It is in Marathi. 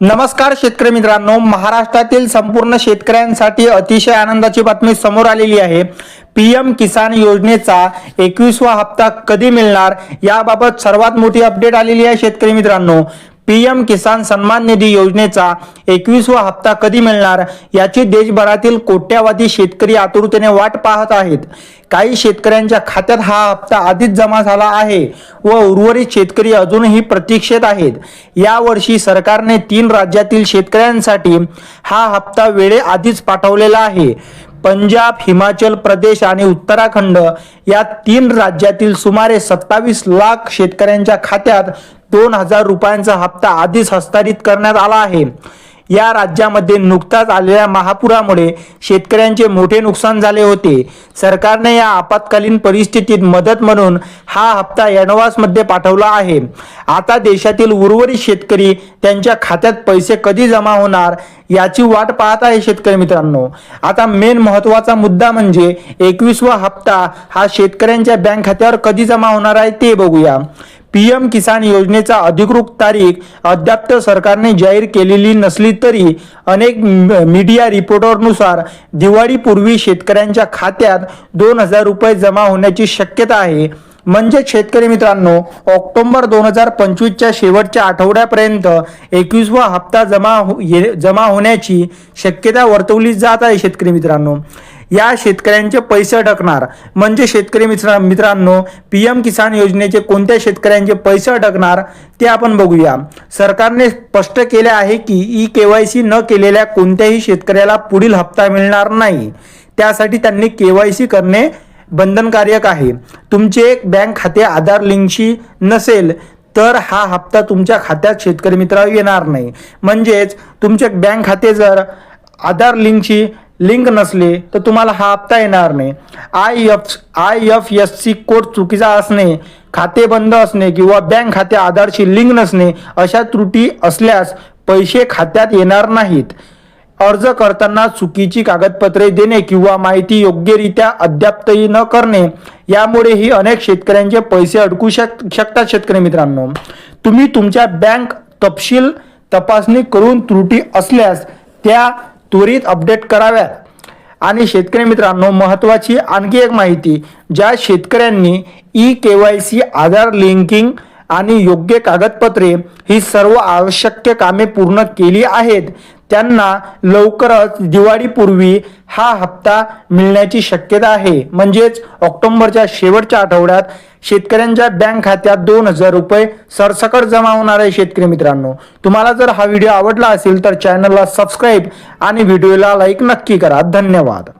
नमस्कार शेतकरी मित्रांनो महाराष्ट्रातील संपूर्ण शेतकऱ्यांसाठी अतिशय आनंदाची बातमी समोर आलेली आहे. पीएम किसान योजनेचा एकवीसवा हप्ता कधी मिळणार याबाबत सर्वात मोठी अपडेट आलेली आहे शेतकरी मित्रांनो. पीएम किसान सन्मान निधी योजनेचा एकवीसवा हप्ता कधी मिळणार याची देशभरातील कोट्यावधी शेतकरी आतुरतेने वाट पाहत आहेत. काही शेतकऱ्यांच्या खात्यात हा हप्ता आधीच जमा झाला आहे व उर्वरित शेतकरी अजूनही प्रतीक्षेत आहेत. यावर्षी सरकारने तीन राज्यातील शेतकऱ्यांसाठी हा हप्ता वेळे आधीच पाठवलेला आहे. पंजाब हिमाचल प्रदेश आणि उत्तराखंड या तीन राज्यातील सुमारे सत्तावीस लाख शेतकऱ्यांच्या खात्यात दोन हजार रुपयांचा हप्ता आधीच हस्तांतरित करण्यात आला आहे. या राज्यामध्ये नुकताच आलेल्या महापुरामुळे शेतकऱ्यांचे मोठे नुकसान झाले होते. सरकारने या आपत्कालीन परिस्थितीत मदत म्हणून हा हप्ता मध्ये पाठवला आहे. आता देशातील उर्वरित शेतकरी त्यांच्या खात्यात पैसे कधी जमा होणार याची वाट पाहत आहे शेतकरी मित्रांनो. आता मेन महत्त्वाचा मुद्दा म्हणजे एकवीसवा हप्ता हा शेतकऱ्यांच्या बँक खात्यावर कधी जमा होणार आहे ते बघूया. पीएम किसान योजनेचा अधिकृत तारीख अद्याप सरकारने जाहीर केलेली नसली तरी अनेक मीडिया रिपोर्टरनुसार दिवाळीपूर्वी शेतकऱ्यांच्या खात्यात दोन हजार रुपये जमा होण्याची शक्यता आहे. म्हणजे शेतकरी मित्रांनो ऑक्टोंबर दोन हजार पंचवीसच्या शेवटच्या आठवड्यापर्यंत एकवीसवा हप्ता जमा हो- ये- जमा होण्याची शक्यता वर्तवली जात आहे शेतकरी मित्रांनो. या शेतकऱ्यांचे पैसे अडकणार. म्हणजे शेतकरी मित्र मित्रांनो पी एम किसान योजनेचे कोणत्या शेतकऱ्यांचे पैसे अडकणार ते आपण बघूया. सरकारने स्पष्ट केले आहे की ई के वाय सी न केलेल्या कोणत्याही शेतकऱ्याला पुढील हप्ता मिळणार नाही. त्यासाठी त्यांनी के वाय सी करणे बंधनकारक आहे. तुमचे बँक खाते आधार लिंकशी नसेल तर हा हप्ता तुमच्या खात्यात शेतकरी मित्रावर येणार नाही. म्हणजेच तुमचे बँक खाते जर आधार लिंकशी लिंक नसले तर तुम्हाला हा हप्ता येणार नाही. I F I F S C code चुकीचा असणे खाते बंद असणे किंवा बँक खाते आधारशी लिंक नसणे अशा त्रुटी असल्यास पैसे खात्यात येणार नाहीत. अर्ज करताना चुकीची कागदपत्रे देणे किंवा माहिती योग्यरित्या अद्याप्तही न करणे यामुळेही अनेक शेतकऱ्यांचे पैसे अडकू शक शकतात शेतकरी मित्रांनो. तुम्ही तुमच्या बँक तपशील तपासणी करून त्रुटी असल्यास त्या त्वरित अपडेट कराव्यात. आणि शेतकरी मित्रांनो महत्त्वाची आणखी एक माहिती ज्या शेतकऱ्यांनी e K Y C Aadhaar linking आणि योग्य कागदपत्रे ही सर्व आवश्यक कामे पूर्ण केली आहेत त्यांना लवकरच दिवाळीपूर्वी हा हप्ता मिळण्याची शक्यता आहे. म्हणजेच ऑक्टोबरच्या शेवटच्या आठवड्यात शेतकऱ्यांच्या बँक खात्यात दोन हजार रुपये सरसकट जमा होणार आहे शेतकरी मित्रांनो. तुम्हाला जर हा व्हिडिओ आवडला असेल तर चॅनलला सबस्क्राईब आणि व्हिडिओला लाईक नक्की करा. धन्यवाद.